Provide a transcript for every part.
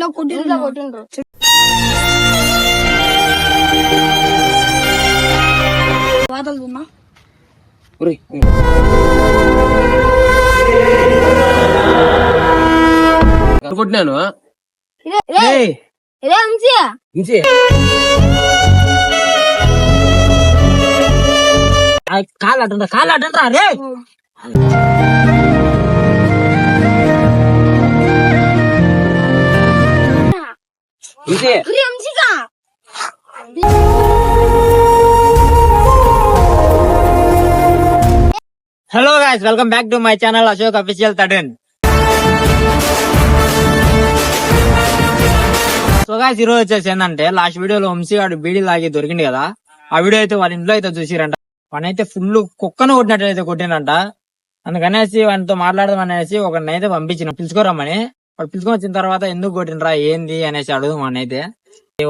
ఇంట్లో కొట్టిండ్రు. కొట్టిండ్రు. వాతలుతున్నా ఒరేయ్, ఎంత కొట్టినాను ఇదే కాలు అడ్డంరా కాలు అడ్డంరా రే ఇంచే ఇదే Anshika hello guys welcome back to my channel Ashok official తడన్ so guys ఈరోజు వచ్చేసి ఏంటంటే లాస్ట్ వీడియోలో వంశీ గాడు బీడీ లాగి దొరికింది కదా ఆ వీడియో అయితే వాళ్ళ ఇంట్లో అయితే చూసిరంట. వానైతే ఫుల్ కుక్కను కొట్టినట్టు అయితే కొట్టిండంట. అందుకనేసి వానితో మాట్లాడదాం అనేసి ఒక అయితే పంపించిన. పిలుచుకోరమ్మని వాడు పిలుచుకొని వచ్చిన తర్వాత ఎందుకు కొట్టినరా ఏంది అనేసి అడుగు అయితే.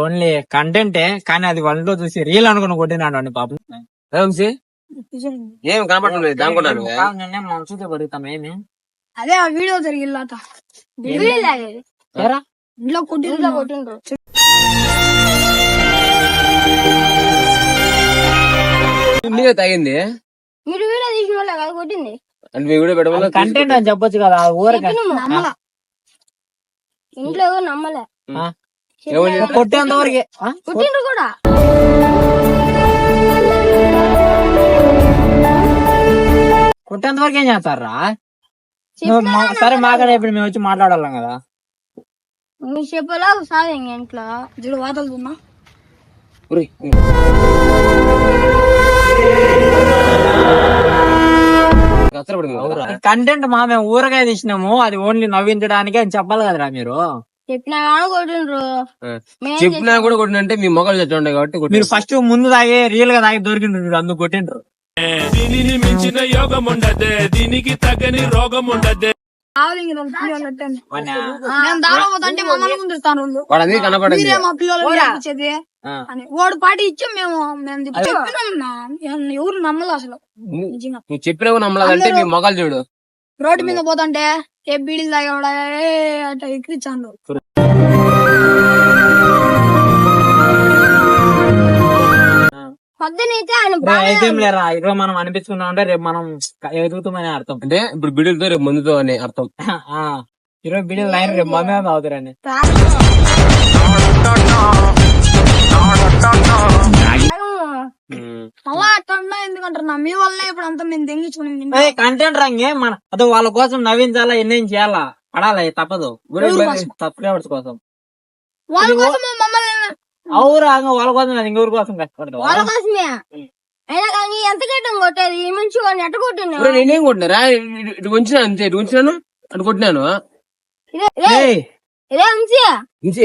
ఓన్లీ కంటెంటే కానీ అది వాళ్ళలో చూసి రీల్ అనుకుని కొట్టినాడు అండి పాపం. వంశీ? ఏం కనపడడం లేదు దానుకున్నాను మనం చూసే పడుగుతాం ఏమి? అదే ఆ వీడియో జరిగిల్లాట ఏరా? ఇంట్లో కొట్టిండ్రు కొట్టిండ్రు. నీకే తాగింది? మీరు వీడియో తీసిన వాళ్ళే కదా కొట్టింది. అంటే మీ వీడియో పెట్టడం వల్ల కంటెంట్ అని చెప్పొచ్చు కదా ఊరక. ఇంట్లో నమ్మలే. కొట్టేంత వరకే? కొట్టిండ్రు కూడా. కొట్టేంత వరకు ఏం చేస్తారా? సరే మాకనే ఇప్పుడు మేము వచ్చి మాట్లాడాలం కదా. మీరు చెప్పలా సార్ ఇంక ఇంట్లో? చూడు వాతలుతున్నా ఒరేయ్, కష్టపడింది కంటెంట్ మా మేము ఊరగాయ తీసినాము అది ఓన్లీ నవ్వించడానికి అని చెప్పాలి కదరా మీరు. చెప్పినా కానీ కొట్టిండ్రు. ఆ. మేం చెప్పినా కూడా కొట్టినంటే మీ మొక్కలు చచ్చుండే కాబట్టి మీరు కొట్టిన ఫస్ట్ ముందు తాగి రియల్గా తాగి దొరికిండ్రు అందుకు కొట్టిండ్రు. దీనిని మించిన యోగం ఉండదే దీనికి తగ్గని రోగం ఉండదే. కనపడింది అని వాడు పాటి ఇచ్చాం మేము మేము చెప్పినాం నా. ఎవరు నమ్మలే అసలు. నిజంగా. నువ్వు చెప్పినా కూడా నమ్మలేదంటే మీ మొక్కలు చూడు. రోడ్డు మీద పోతుంటే ఏ బీడీలు తాగేవాడా? ఏ అట్లా ఎక్కిరిచాను ఈరోజు మనం అనిపించుకున్నాం అంటే రేపు మనం ఎదుగుతామని అర్థం. అంటే ఇప్పుడు బిడ్డలతో రేపు మందుతో అని అర్థం. ఆ, ఈరోజు బిడ్డలు లైన్ రేపు మందు అవుతారని మళ్ళా అట్లా అన్నా ఎందుకంటారు నా మీ వల్ల ఇప్పుడు అంతా మేము తెంగించుకుని. కంటెంట్ రంగే మన అదో వాళ్ళ కోసం నవ్వించాలా ఎన్నేం చేయాలా? పడాలి తప్పదు. సబ్స్క్రైబర్స్ కోసం? వాళ్ళ కోసం మమ్మల్ని అవురా వాళ్ళ కోసం కాదు, ఇంకెవరి కోసం కష్టపడతావు వాళ్ళ కోసమే? అయినా కానీ ఎంత గట్టం కొట్టేది? ఈ మనిషి వాడిని ఎట్ట కొట్టినా ఒరేయ్, నేనేం కొట్టినారా ఇటు- ఉంచినా అంతే. ఇటు ఉంచినాను అటు కొట్టినాను. ఇదే ఉంచి. ఉంచి,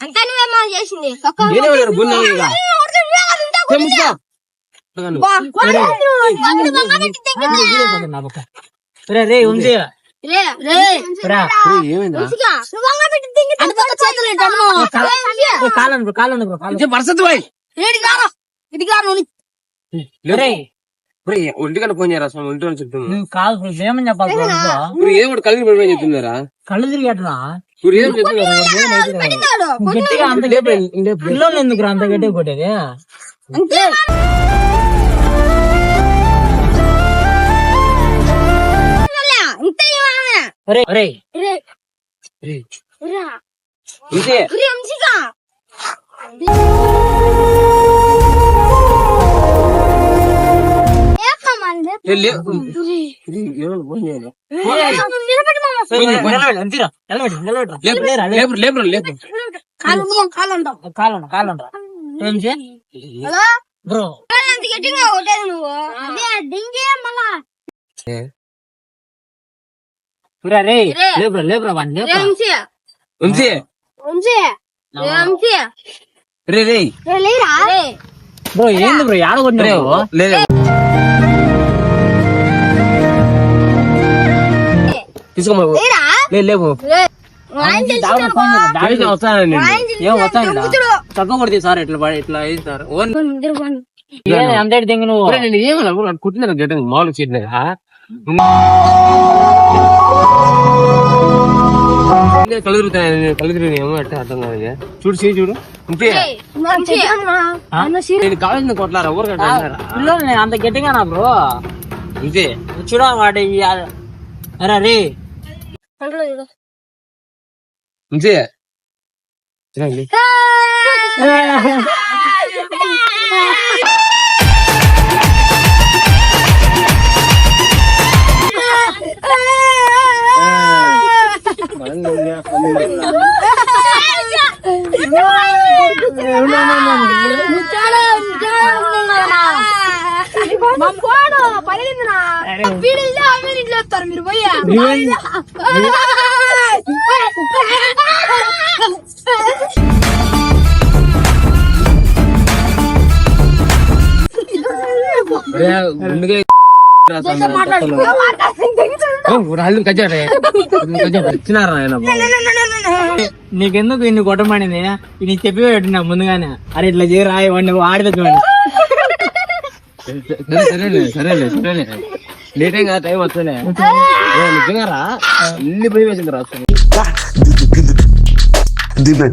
కాదు? అంతా నువ్వేమో చేసింది. రే, ఉంది రే, రే. రా. రే, ఏమైందా ఉంచిగా. నువ్వు వంద పెట్టి తెంగితే అంత చేతులు ఏంటమ్మా? ఏయ్, కాలు అనుకో కాలు అనుకో కాలు ఇంచే పరిస్థితి పోయి ఇటు కారా. ఇటు కారా నువ్వు. ఒరేయ్, ఒంటికన్నా ఫోన్ చేయరా స్వామి ఒంటి చెప్తున్నా నువ్వు కాదు ఏమని చెప్పాలి బ్రో నీతో? ఇప్పుడు ఏం వాడు కలిగి పడిపోయి చెప్తున్నారా కళ్ళు తిరిగట్రా గట్టిగా అంత. పిల్లలు ఎందుకు అంత గట్టిగా కొట్టేది? అంతే. ఇంతే ఇవ్వాలి. బ్రో. రే రే. లేపురా లేపురా వాడిని వంశీ. వంశీ. వంశీ. రే రే లేరా? బ్రో ఏంది బ్రో యాడ కొట్టినావు లేదు తీసుకోమా లేవు వస్తానండి. ఏం వస్తాను తక్కువ కొడితే సార్ ఇట్లా ఇట్లా సార్. ఓన్ అంతే దింగు నువ్వు? నేను ఏమన్నా కుట్టినాను గడ్డ మామూలు చేయట్లే కలుగుతున్నాయి కలుగుతున్నాయి ఏమో అంటే అర్థం కాదు ఇది. చూడు సీ చూడు. నేను కావాల్సిన కొట్లారా నేను అంత గట్టిగా నా బ్రో. అంతే చూడ వాడి കൺട്രോൾ ചെയ്തോ മുട്ടാളോ മുട്ടാളോ മമ്പോടോ మీరు పోయా రాళ్ళు ఇచ్చినారా ఆయన నీకెందుకు ఇన్ని కొట్టమనింది ఇది చెప్పి పెట్టినా ముందుగానే. అరే ఇట్లా చేయరా వాడిని ఆడితే చూడండి. సరే సరేలే సరేలే సరేలే లేట్ ఏం టైం వస్తలే నిజంగా రా అన్ని పోయి వేసింది రా అసలు. Dime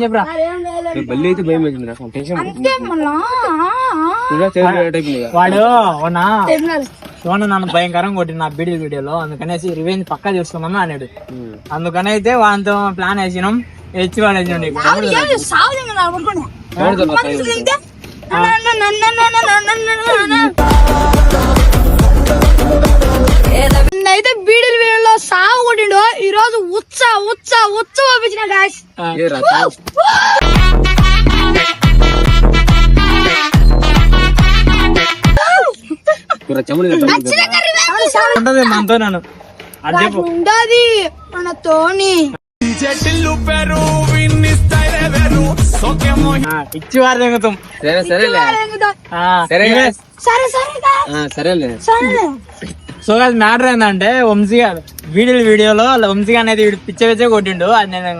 చెప్పరా బల్లి అయితే భయం వేసింది రా టెన్షన్ వాడు అవునా సోన నన్ను భయంకరంగా కొట్టి నా బీడీ వీడియోలో అందుకనేసి రివెంజ్ పక్కా తీసుకుందాం అన్నాడు అందుకని అయితే వాంతో ప్లాన్ వేసినాం హెచ్చి వాడు వేసినాం నీకు అయితే బీడీల వీళ్ళలో సాగు కొట్టిండు ఈ రోజు ఉత్స ఉత్స ఉత్స పంపించిన గాయస్ చెమలు. ఉంటది మనతో నన్ను. ఉండది మనతోని సరే సరేలే. సరే. సరే. సరేలే. సో అది మ్యాటర్ ఏంటంటే వంశీ గారు వీడియో వీడియోలో వంశీ గారు అనేది వీడు పిచ్చ పిచ్చ కొట్టిండు. అది నేను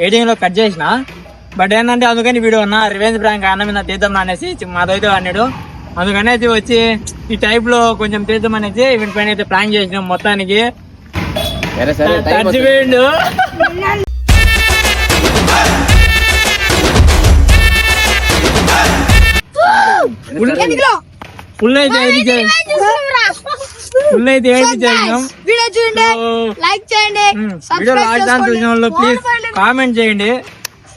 ఎడిటింగ్లో కట్ చేసిన. బట్ ఏంటంటే అందుకని వీడియో అన్న రివెంజ్ ప్రాంక్ అన్న మీద తీద్దాం అనేసి మాదైతే అన్నాడు అందుకని అయితే వచ్చి ఈ టైప్లో కొంచెం తీద్దాం అనేసి వీటి పైన అయితే ప్లాన్ చేసినాం మొత్తానికి. చచ్చిపోయిండు ఫుల్ అయితే ఫుల్ అయితే ఏడిపించాం వీడియో చూడండి. లైక్ చేయండి. వీడియో లాస్ట్ దాని చూసిన వాళ్ళు ప్లీజ్ కామెంట్ చేయండి.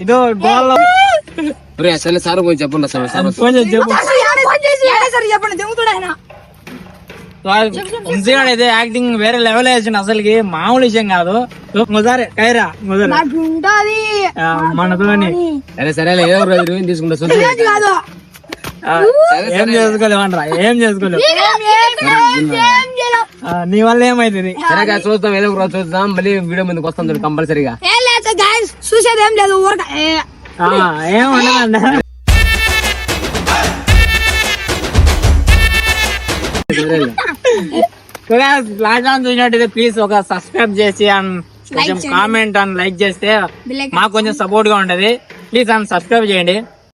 ఇదో గోల్ ఒరే, సరే సార్ కొంచెం చెప్పండి సార్ సార్. ఫోన్ చేసి చెప్పు సరే చెప్పండి దెంగుతాడు ఆయన? వంశీగాడు అయితే యాక్టింగ్ వేరే లెవెల్ అసలుకి మామూలు విషయం కాదు. కైరా మనతోని. సరే ఏదో రోజు రివ్యూ తీసుకుంటా సొంత ఏం చేసుకోలేమంటారా ఏం చేసుకోలేవు. నీ వల్ల ఏమైతుంది? సరే చూద్దాం ఏదో ఒక రోజు చూద్దాం. మళ్ళీ వీడియో ముందుకు వస్తాం కంపల్సరీగా. ఏం లేదు గాయస్ చూసేది ఏం లేదు ఊరక ఏ, ఆ, ఏం ఉండదండి టైం చూసినట్టయితే ప్లీజ్ ఒక సబ్స్క్రైబ్ చేసి అండ్ కొంచెం కామెంట్ అండ్ లైక్ చేస్తే మాకు కొంచెం సపోర్ట్గా ఉంటది. ప్లీజ్ అండ్ సబ్స్క్రైబ్ చేయండి.